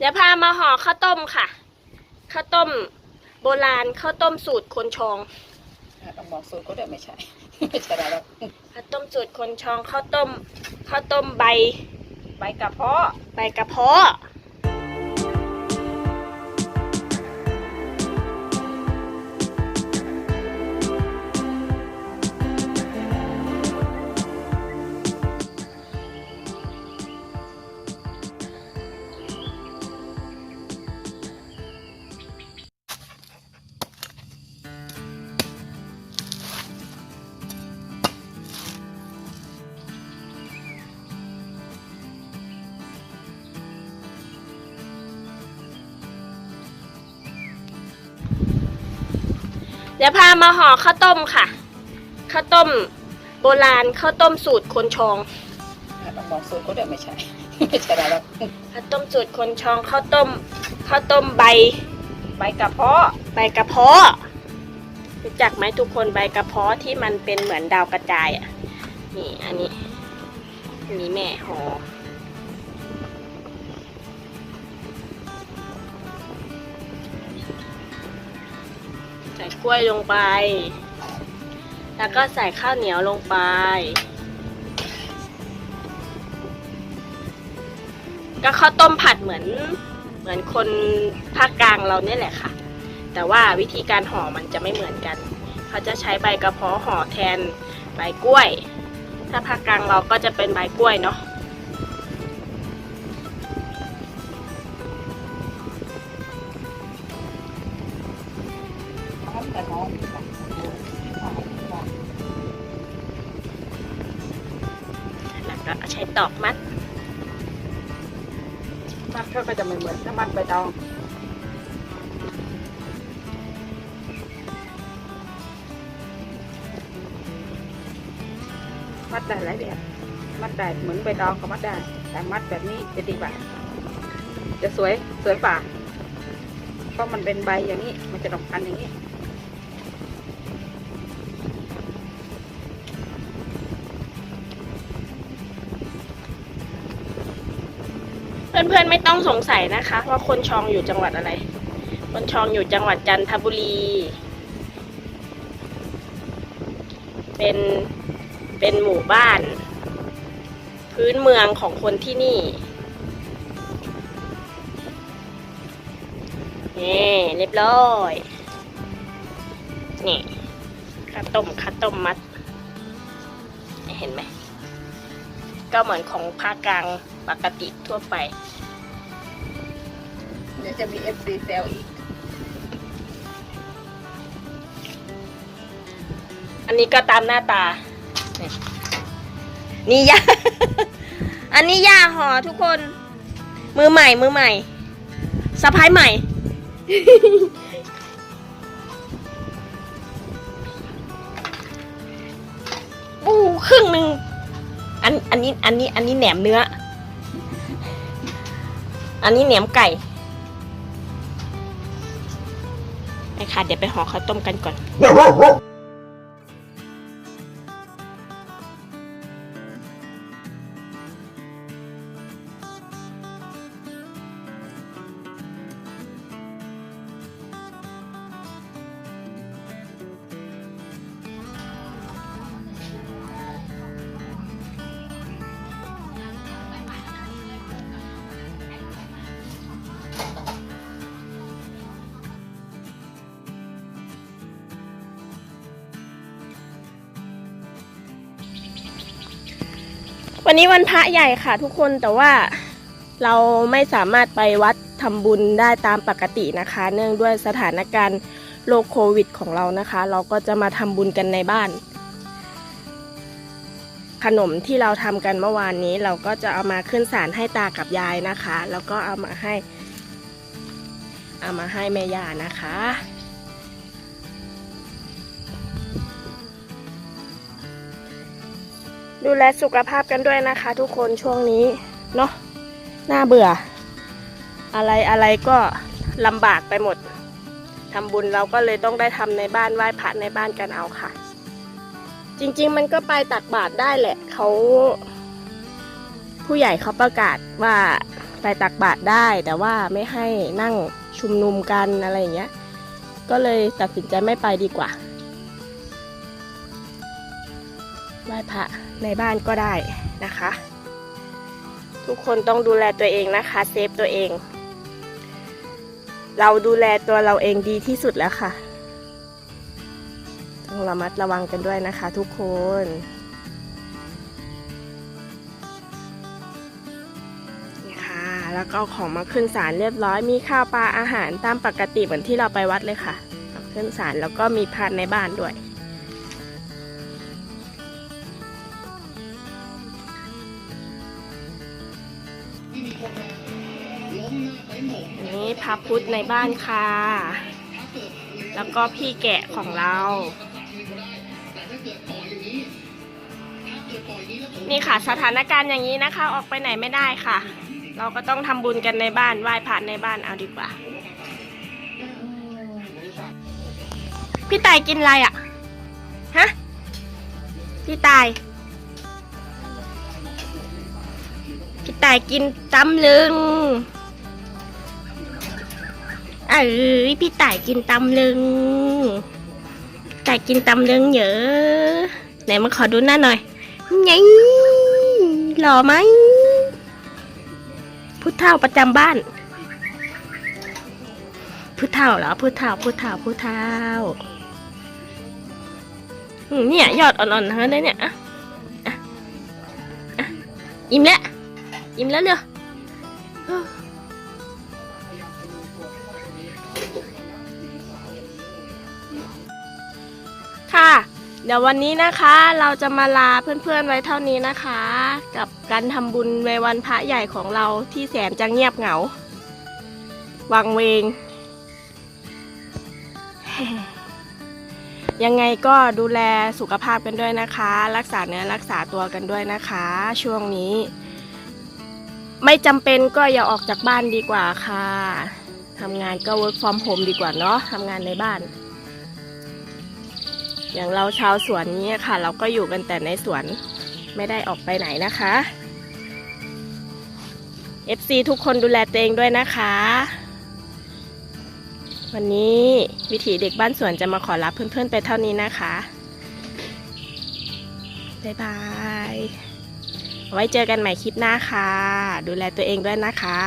เดี๋ยวพามาห่อข้าวต้มค่ะ ข้าวต้มโบราณข้าวต้มสูตรคนชองอะต้องบอกสูตรก็ได้ไม่ใช่ไม่ใช่ได้แล้วข้าวต้มสูตรคนชองข้าวต้มข้าวต้มใบ ใบกระเพาะ ใบกระเพาะ เดี๋ยวพามาห่อข้าวต้มค่ะ ข้าวต้มโบราณข้าวต้มสูตรคนชองอะต้องบอกสูตรก็ได้ไม่ใช่ไม่ใช่ได้แล้วข้าวต้มสูตรคนชองข้าวต้มข้าวต้มใบ ใบกระเพาะ ใบกระเพาะรู้จักไหมทุกคนใบกระเพาะที่มันเป็นเหมือนดาวกระจายอะนี่อันนี้อันนี้แม่ห่อ กล้วยลงไป แล้วก็ใส่ข้าวเหนียวลงไป ก็ข้าวต้มผัดเหมือน เหมือนคนภาคกลางเราเนี่ยแหละค่ะ แต่ว่าวิธีการห่อมันจะไม่เหมือนกัน เขาจะใช้ใบกระเพาะห่อแทนใบกล้วย ถ้าภาคกลางเราก็จะเป็นใบกล้วยเนาะ ก็ใช้ตอกมัด มัดเขาก็จะไม่เหมือนถ้ามัดใบตองมัดได้หลายแบบมัดได้เหมือนใบตองก็มัดได้ แต่มัดแบบนี้จะดีกว่าจะสวยสวยฝ่าเพราะมันเป็นใบอย่างนี้มันจะดอกพันอย่างนี้ เพื่อนๆไม่ต้องสงสัยนะคะ ว่าคนชองอยู่จังหวัดอะไร คนชองอยู่จังหวัดจันทบุรี เป็นเป็นหมู่บ้าน พื้นเมืองของคนที่นี่นี่เรียบร้อยนี่ข้าวต้มข้าวต้มมัด เห็นไหม ก็เหมือนของภาคกลางปกติทั่วไป เดี๋ยวจะมีเอฟซีเซลอีก อันนี้ก็ตามหน้าตา นี่ยา อันนี้ยาห่อทุกคน มือใหม่ มือใหม่สะพ้ายใหม่ ปูครึ่งหนึ่ง อันอันนี้อันนี้อันนี้แหนมเนื้อ อันนี้แหนมไก่ไปค่ะเดี๋ยวไปห่อข้าวต้มกันก่อน วันนี้วันพระใหญ่ค่ะทุกคนแต่ว่าเราไม่สามารถไปวัดทำบุญได้ตามปกตินะคะ เนื่องด้วยสถานการณ์โรคโควิดของเรานะคะ เราก็จะมาทำบุญกันในบ้าน ขนมที่เราทำกันเมื่อวานนี้ เราก็จะเอามาขึ้นศาลให้ตากับยายนะคะ แล้วก็เอามาให้ เอามาให้แม่ย่านะคะ ดูแลสุขภาพกันด้วยนะคะ ทุกคนช่วงนี้เนาะน่าเบื่อ อะไรอะไรก็ลำบากไปหมดทำบุญเราก็เลยต้องได้ทำในบ้านไหว้พระในบ้านกันเอาค่ะ จริงๆมันก็ไปตักบาตรได้แหละเขาผู้ใหญ่เขาประกาศว่าไปตักบาตรได้ แต่ว่าไม่ให้นั่งชุมนุมกันอะไรอย่างเงี้ย ก็เลยตัดสินใจไม่ไปดีกว่า ไหว้พระในบ้านก็ได้นะคะ ทุกคนต้องดูแลตัวเองนะคะ เซฟตัวเอง เราดูแลตัวเราเองดีที่สุดแล้วค่ะ ต้องระมัดระวังกันด้วยนะคะ ทุกคนนี่ค่ะแล้วก็ของมาขึ้นศาลเรียบร้อย มีข้าวปลาอาหารตามปกติเหมือนที่เราไปวัดเลยค่ะ ขึ้นศาลแล้วก็มีพานในบ้านด้วย นี่พระพุทธในบ้านค่ะ แล้วก็พี่แกะของเรา นี่ค่ะสถานการณ์อย่างนี้นะคะ ออกไปไหนไม่ได้ค่ะ เราก็ต้องทำบุญกันในบ้านไหว้พระในบ้านเอาดีกว่า พี่ตายกินอะไรอะ่ะ ฮะ พี่ตายพี่ตายกินตำลึง เอ้ยพี่ต่ายกินตำลึงต่ายกินตำลึงเยอะไหนมาขอดูหน้าหน่อยไงหล่อไหมพุทธเท่าประจำบ้านพุทธเท่าเหรอพุทธเท่าพุทธเท่าพุทธเท่าเนี่ยยอดอ่อนๆทั้งนั้นเลยเนี่ยอะอะอะอิ่มแล้วอิ่มแล้วเนอะ เดี๋ยววันนี้นะคะเราจะมาลาเพื่อนๆไว้เท่านี้นะคะ กับการทำบุญในวันพระใหญ่ของเราที่แสนจะเงียบเหงา วังเวง ยังไงก็ดูแลสุขภาพกันด้วยนะคะ รักษาเนื้อรักษาตัวกันด้วยนะคะ ช่วงนี้ ไม่จำเป็นก็อย่าออกจากบ้านดีกว่าค่ะทำงานก็ work from home ดีกว่าเนาะทำงานในบ้าน อย่างเราชาวสวนนี้ค่ะ เราก็อยู่กันแต่ในสวนไม่ได้ออกไปไหนนะคะ FC ทุกคนดูแลตัวเองด้วยนะคะ วันนี้วิถีเด็กบ้านสวนจะมาขอรับเพื่อนๆไปเท่านี้นะคะ บ๊ายบาย ไว้เจอกันใหม่คลิปหน้าค่ะ ดูแลตัวเองด้วยนะคะ